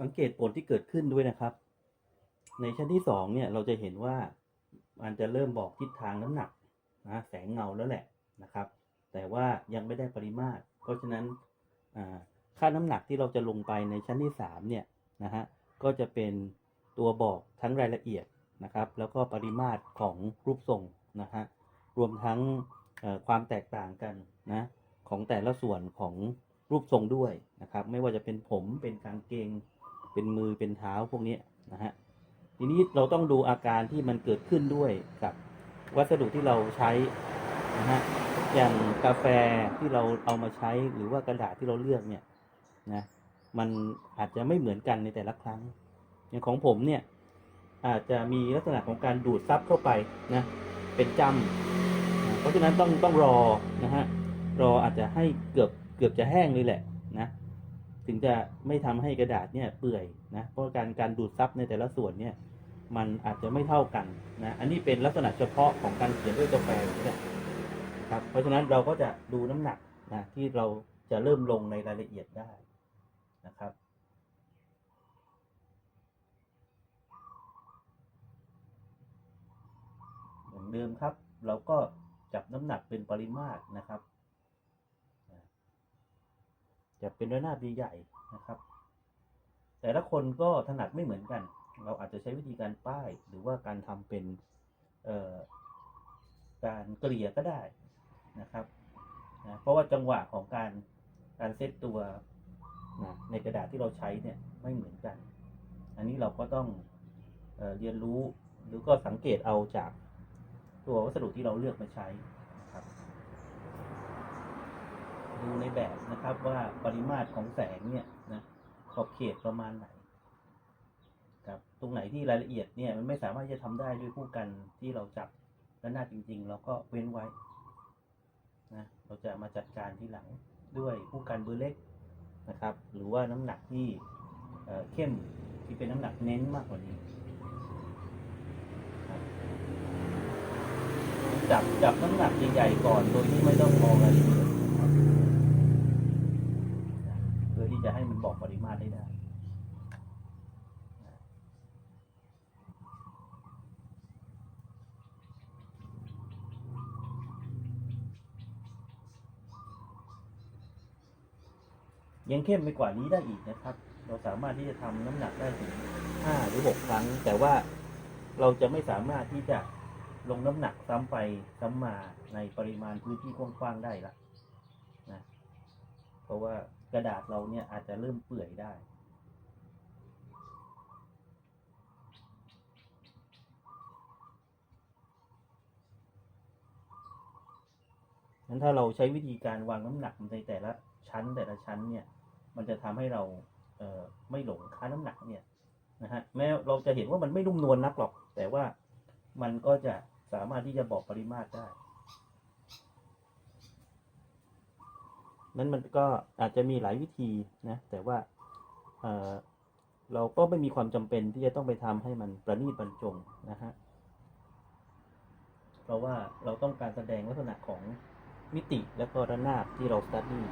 สังเกตผลที่เกิดขึ้นด้วยนะครับ ในชั้นที่สองเนี่ยเราจะเห็นว่ามันจะเริ่มบอกทิศทางน้ำหนักนะแสงเงาแล้วแหละนะครับ แต่ว่ายังไม่ได้ปริมาตร เพราะฉะนั้นค่าน้ำหนักที่เราจะลงไปในชั้นที่สามเนี่ยนะฮะก็จะเป็นตัวบอกทั้งรายละเอียดนะครับ แล้วก็ปริมาตรของรูปทรงนะฮะรวมทั้งความแตกต่างกันนะของแต่ละส่วนของรูปทรงด้วยนะครับ ไม่ว่าจะเป็นผมเป็นกางเกง เป็นมือเป็นเท้าพวกนี้นะฮะทีนี้เราต้องดูอาการที่มันเกิดขึ้นด้วยกับวัสดุที่เราใช้นะฮะอย่างกาแฟที่เราเอามาใช้หรือว่ากระดาษที่เราเลือกเนี่ยนะมันอาจจะไม่เหมือนกันในแต่ละครั้ง อย่างของผมเนี่ยอาจจะมีลักษณะของการดูดซับเข้าไปนะเป็นจำนะเพราะฉะนั้นต้องต้องรอนะฮะรออาจจะให้เกือบเกือบจะแห้งเลยแหละนะ ถึงจะไม่ทำให้กระดาษเนี่ยเปื่อยนะเพราะการการดูดซับในแต่ละส่วนเนี่ยมันอาจจะไม่เท่ากันนะอันนี้เป็นลักษณะเฉพาะของการเขียนด้วยกาแฟนี่ยครับเพราะฉะนั้นเราก็จะดูน้ำหนักนะที่เราจะเริ่มลงในรายละเอียดได้นะครับเหมือนเดิมครับ เราก็จับน้ำหนักเป็นปริมาตรนะครับ จะเป็นระนาบใหญ่ๆนะครับ แต่ละคนก็ถนัดไม่เหมือนกัน เราอาจจะใช้วิธีการป้ายหรือว่าการทำเป็นการเกลี่ยก็ได้นะครับนะเพราะว่าจังหวะของการการเซตตัวนะในกระดาษที่เราใช้เนี่ยไม่เหมือนกัน อันนี้เราก็ต้องเอเรียนรู้หรือก็สังเกตเอาจากตัววัสดุที่เราเลือกมาใช้นะครับ ดูในแบบนะครับว่าปริมาตรของแสงเนี่ยนะขอบเขตประมาณไหนครับตรงไหนที่รายละเอียดเนี่ยมันไม่สามารถจะทำได้ด้วยคู่กันที่เราจับและหน้าจริง ๆ เราก็เว้นไว้นะเราจะมาจัดการที่หลังด้วยคู่กันเบอร์เล็กนะครับ หรือว่าน้ำหนักที่เเข้มที่เป็นน้ำหนักเน้นมากกว่านี้จับจับน้ำหนักใหญ่ๆก่อนโดยที่ไม่ต้องมองรายละเอียดนะครับ เพื่อที่จะให้มัน บอกปริมาตรได้ได้ยังเข้มไปกว่านี้ได้อีกนะครับ เราสามารถที่จะทำน้ำหนักได้ถึงห้าหรือหกครั้ง แต่ว่าเราจะไม่สามารถที่จะลงน้ำหนักซ้ำไปซ้ำมาในปริมาณพื้นที่กว้างๆได้ละนะ เพราะว่า กระดาษเราเนี่ยอาจจะเริ่มเปื่อยได้งั้นถ้าเราใช้วิธีการวางน้ำหนักในแต่ละชั้นแต่ละชั้นเนี่ย มันจะทำให้เราเไม่หลงค่าน้ำหนักเนี่ยนะฮะแม้เราจะเห็นว่ามันไม่นุ่มนวลนักหรอก แต่ว่ามันก็จะสามารถที่จะบอกปริมาตรได้ นั้นมันก็อาจจะมีหลายวิธีนะ แต่ว่าเอ่อเราก็ไม่มีความจำเป็นที่จะต้องไปทำให้มันประณีตบรรจงนะฮะ เพราะว่าเราต้องการแสดงลักษณะของมิติและก็ระนาบที่เราสตัดดี้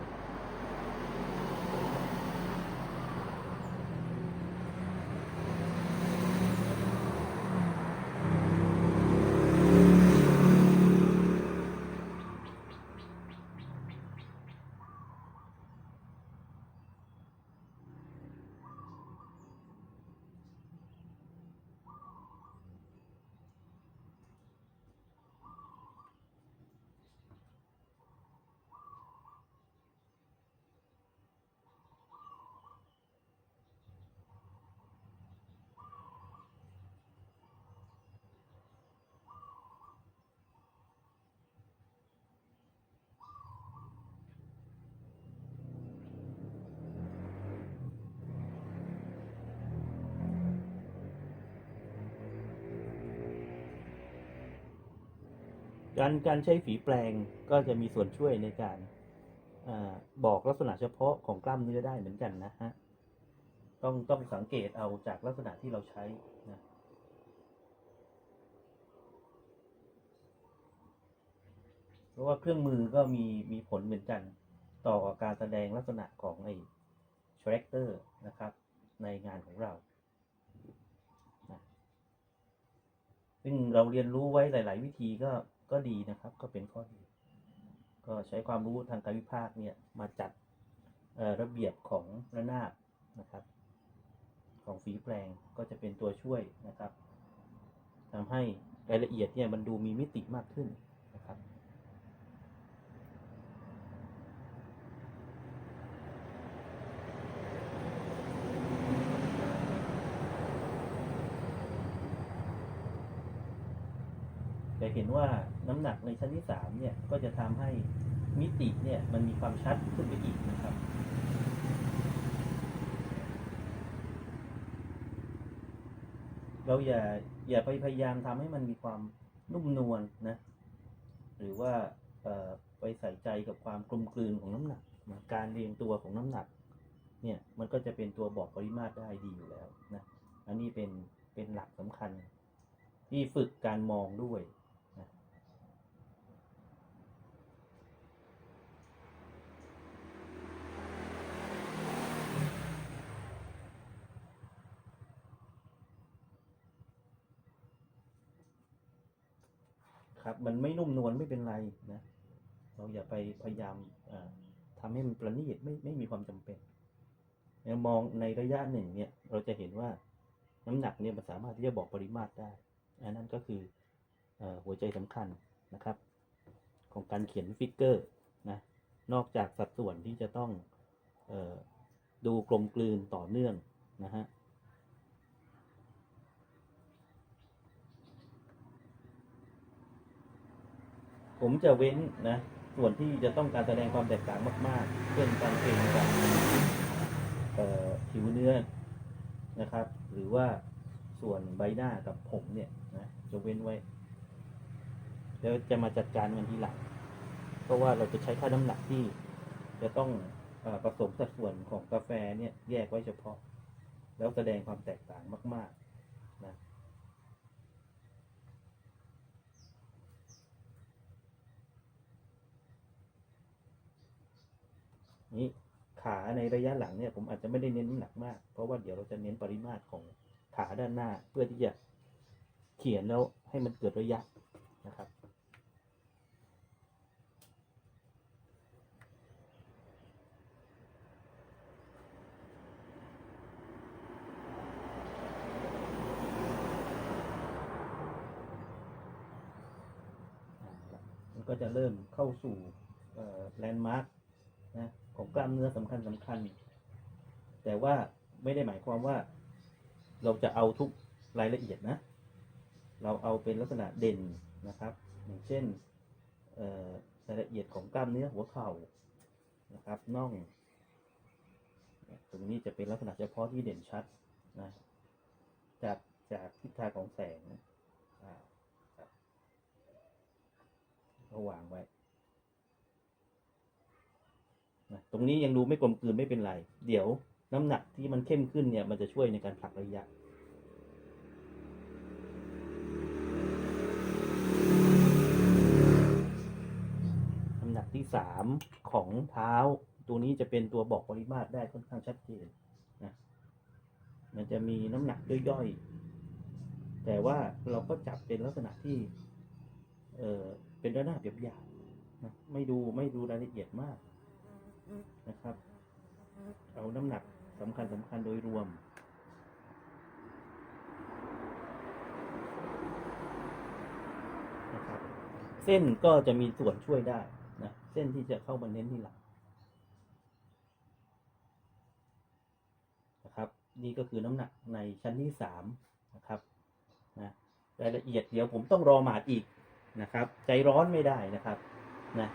การการใช้ฝีแปลงก็จะมีส่วนช่วยในการอบอกลักษณะเฉพาะของกล้ามเนื้อได้เหมือนกันนะฮะต้องต้องสังเกตเอาจากลักษณะที่เราใช้นะเพราะว่าเครื่องมือก็มีมีผลเหมือนกัน ต่อการแสดงลักษณะของไอ้ tractor นะครับ ในงานของเราซึ่งเราเรียนรู้ไว้หลาย ๆ วิธีก็ ก็ดีนะครับ ก็เป็นข้อดี ก็ใช้ความรู้ทางการวิพากษ์เนี่ยมาจัดระเบียบของระนาบนะครับ ของฝีแปลงก็จะเป็นตัวช่วยนะครับทำให้รายละเอียดเนี่ยมันดูมีมิติมากขึ้น นะครับแต่เห็นว่าน้ำหนักในชั้นที่สามเนี่ยก็จะทำให้มิติเนี่ยมันมีความชัดขึ้นไปอีกนะครับ เราอย่าอย่าไปพยายามทำให้มันมีความนุ่มนวลนะหรือว่าไปใส่ใจกับความกลมกลืนของน้ำหนัก การเรียงตัวของน้ำหนักเนี่ยมันก็จะเป็นตัวบอกปริมาตรได้ดีอยู่แล้วนะอันนี้เป็นเป็นหลักสำคัญที่ฝึกการมองด้วย นะครับ มันไม่นุ่มนวลไม่เป็นไรนะ เราอย่าไปพยายามเอ่อทำให้มันประณีตไม่ไม่มีความจำเป็นมองในระยะหนึ่งเนี่ย เราจะเห็นว่าน้ำหนักเนี่ยมันสามารถที่จะบอกปริมาตรได้ อันนั้นก็คืออหัวใจสำคัญนะครับ ของการเขียนฟิกเกอร์นะนอกจากสัดส่วนที่จะต้องออดูกลมกลืนต่อเนื่องนะฮะ ผมจะเว้นนะส่วนที่จะต้องการแสดงความแตกต่างมาก ๆ เช่นการเกรงกับผิวเนื้อนะครับ หรือว่าส่วนใบหน้ากับผมเนี่ยนะจะเว้นไว้แล้วจะมาจัดการกันทีหลังเพราะว่าเราจะใช้ค่าน้ำหนักที่จะต้องอผสมสัดส่วนของกาแฟเนี่ยแยกไว้เฉพาะ แล้วแสดงความแตกต่างมาก ๆ นะ นี้ขาในระยะหลังเนี่ยผมอาจจะไม่ได้เน้นน้ำหนักมาก เพราะว่าเดี๋ยวเราจะเน้นปริมาตรของขาด้านหน้า เพื่อที่จะเขียนแล้วให้มันเกิดระยะนะครับมันก็จะเริ่มเข้าสู่แลนด์มาร์กนะ ของกล้ามเนื้อสำคัญสำคัญ แต่ว่าไม่ได้หมายความว่า เราจะเอาทุกรายละเอียดนะ เราเอาเป็นลักษณะเด่นนะครับ อย่างเช่นรายละเอียดของกล้ามเนื้อหัวเข่านะครับน่องตรงนี้จะเป็นลักษณะเฉพาะที่เด่นชัดนะจากจากทิศทางของแสงนะอ่าครับ ก็วางไว้นะต รงนี้ยังดูไม่กลมกลืนไม่เป็นไร เดี๋ยวน้ำหนักที่มันเข้มขึ้นเนี่ยมันจะช่วยในการผลักระยะ น้ำหนักที่สามของเท้า ตัวนี้จะเป็นตัวบอกปริมาตรได้ค่อนข้างชัดเจนนะมันจะมีน้ำหนักย่อยๆ แต่ว่าเราก็จับเป็นลักษณะที่ เออเป็นระนาบหยาบๆนะไม่ดูไม่ดูรายละเอียดมาก นะครับ เอาน้ำหนักสำคัญสำคัญโดยรวมนะครับเส้นก็จะมีส่วนช่วยได้นะเส้นที่จะเข้ามาเน้นที่หลังนะครับ นี่ก็คือน้ำหนักในชั้นที่สามนะครับนะรายละเอียดเดี๋ยวผมต้องรอหมาดอีกนะครับ ใจร้อนไม่ได้นะครับนะ